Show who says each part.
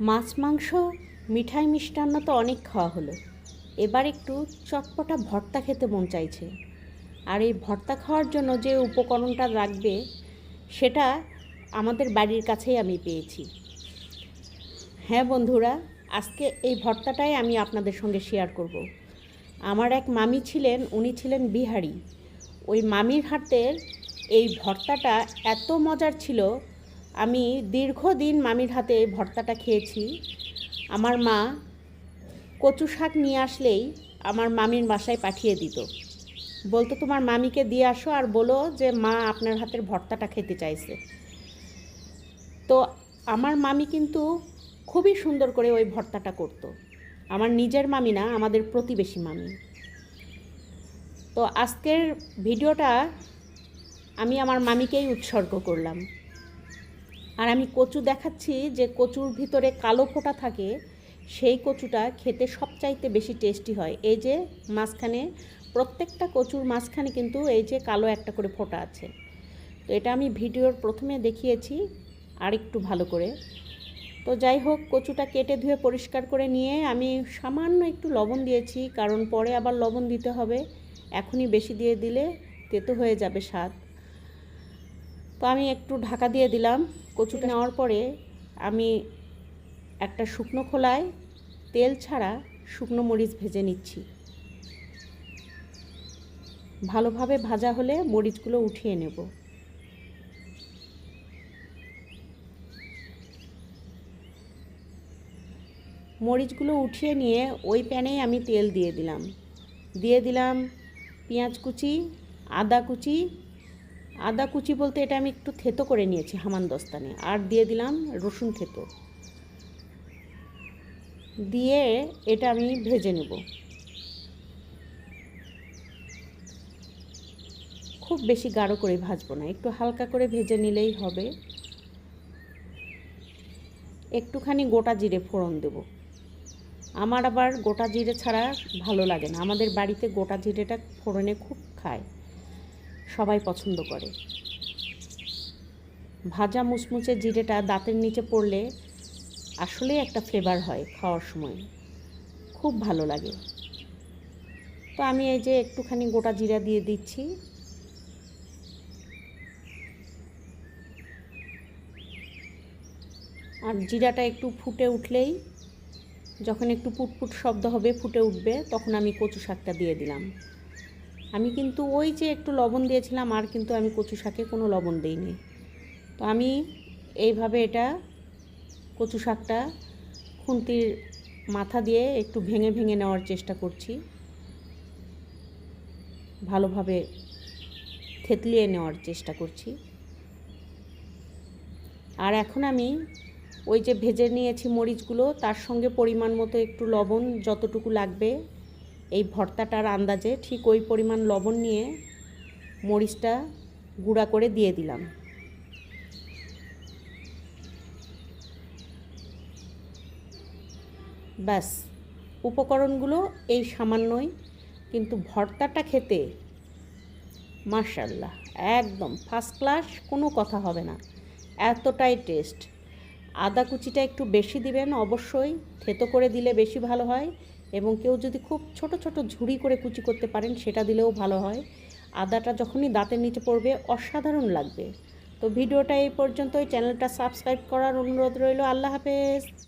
Speaker 1: মাছ, মাংস, মিঠাই মিষ্টান্ন তো অনেক খাওয়া হলো। এবার একটু চটপটা ভর্তা খেতে মন চাইছে। আর এই ভর্তা খাওয়ার জন্য যে উপকরণটা লাগবে, সেটা আমাদের বাড়ির কাছেই আমি পেয়েছি। হ্যাঁ বন্ধুরা, আজকে এই ভর্তাটাই আমি আপনাদের সঙ্গে শেয়ার করব। আমার এক মামি ছিলেন, উনি ছিলেন বিহারি। ওই মামির হাতের এই ভর্তাটা এত মজার ছিল আমি দীর্ঘদিন মামির হাতে ভর্তাটা খেয়েছি। আমার মা কচু শাক নিয়ে আসলেই আমার মামির বাসায় পাঠিয়ে দিত। বলতো, তোমার মামিকে দিয়ে আসো আর বলো যে মা আপনার হাতের ভর্তাটা খেতে চাইছে। তো আমার মামি কিন্তু খুবই সুন্দর করে ওই ভর্তাটা করত। আমার নিজের মামি না, আমাদের প্রতিবেশী মামি। তো আজকের ভিডিওটা আমি আমার মামিকেই উৎসর্গ করলাম। আর আমি কচু দেখাচ্ছি যে কচুর ভিতরে কালো ফোঁটা থাকে, সেই কচুটা খেতে সবচাইতে বেশি টেস্টি হয়। এই যে মাঝখানে, প্রত্যেকটা কচুর মাঝখানে কিন্তু এই যে কালো একটা করে ফোঁটা আছে। তো এটা আমি ভিডিওর প্রথমে দেখিয়েছি আর একটু ভালো করে। তো যাই হোক, কচুটা কেটে ধুয়ে পরিষ্কার করে নিয়ে আমি সামান্য একটু লবণ দিয়েছি, কারণ পরে আবার লবণ দিতে হবে। এখনই বেশি দিয়ে দিলে তেতো হয়ে যাবে স্বাদ। তো আমি একটু ঢাকা দিয়ে দিলাম। কচুটা নেওয়ার পরে আমি একটা শুকনো খোলায় তেল ছাড়া শুকনো মরিচ ভেজে নিচ্ছি। ভালোভাবে ভাজা হলে মরিচগুলো উঠিয়ে নেব। মরিচগুলো উঠিয়ে নিয়ে ওই প্যানেই আমি তেল দিয়ে দিলাম। দিয়ে দিলাম পেঁয়াজ কুচি, আদা কুচি আদা কুচি বলতে এটা আমি একটু থেতো করে নিয়েছি হামান দস্তানে। আর দিয়ে দিলাম রসুন থেতো। দিয়ে এটা আমি ভেজে নেব। খুব বেশি গাঢ় করে ভাজবো না, একটু হালকা করে ভেজে নিলেই হবে। একটুখানি গোটা জিরে ফোড়ন দেব। আমার আবার গোটা জিরে ছাড়া ভালো লাগে না। আমাদের বাড়িতে গোটা জিরেটা ফোড়নে খুব খায়। সবাই পছন্দ করে। ভাজা মুচমুচে জিরেটা দাঁতের নিচে পড়লে আসলে একটা ফ্লেভার হয় খাওয়ার সময়। খুব ভালো লাগে। তো আমি এই যে একটুখানি গোটা জিরা দিয়ে দিচ্ছি। আর জিরাটা একটু ফুটে উঠলেই যখন একটু পুটপুট শব্দ হবে, ফুটে উঠবে, তখন আমি কচু শাকটা দিয়ে দিলাম। আমি কিন্তু ওই যে একটু লবণ দিয়েছিলাম, আর কিন্তু আমি কচু শাকে কোনো লবণ দিইনি। তো আমি এইভাবে এটা কচু শাকটা খুন্তির মাথা দিয়ে একটু ভেঙে ভেঙে নেওয়ার চেষ্টা করছি। ভালোভাবে থেতলিয়ে নেওয়ার চেষ্টা করছি। আর এখন আমি ওই যে ভেজে নিয়েছি মরিচগুলো, তার সঙ্গে পরিমাণ মতো একটু লবণ যতটুকু লাগবে এই ভর্তাটার আন্দাজে ঠিক ওই পরিমাণ লবণ নিয়ে মরিচটা গুঁড়া করে দিয়ে দিলাম। ব্যাস, উপকরণগুলো এই সামান্যই, কিন্তু ভর্তাটা খেতে মার্শাল্লাহ একদম ফার্স্ট ক্লাস কোনো কথা হবে না, এতটাই টেস্ট আদা কুচিটা একটু বেশি দিবেন অবশ্যই, থেতো করে দিলে বেশি ভালো হয় এবং কেউ যদি খুব ছোট ছোট ঝুড়ি করে কুচি করতে পারেন, সেটা দিলেও ভালো হয়। আদাটা যখনই দাঁতের নিচে পড়বে, অসাধারণ লাগবে। তো ভিডিওটা এই পর্যন্তই। চ্যানেলটা সাবস্ক্রাইব করার অনুরোধ রইল। আল্লাহ হাফেজ।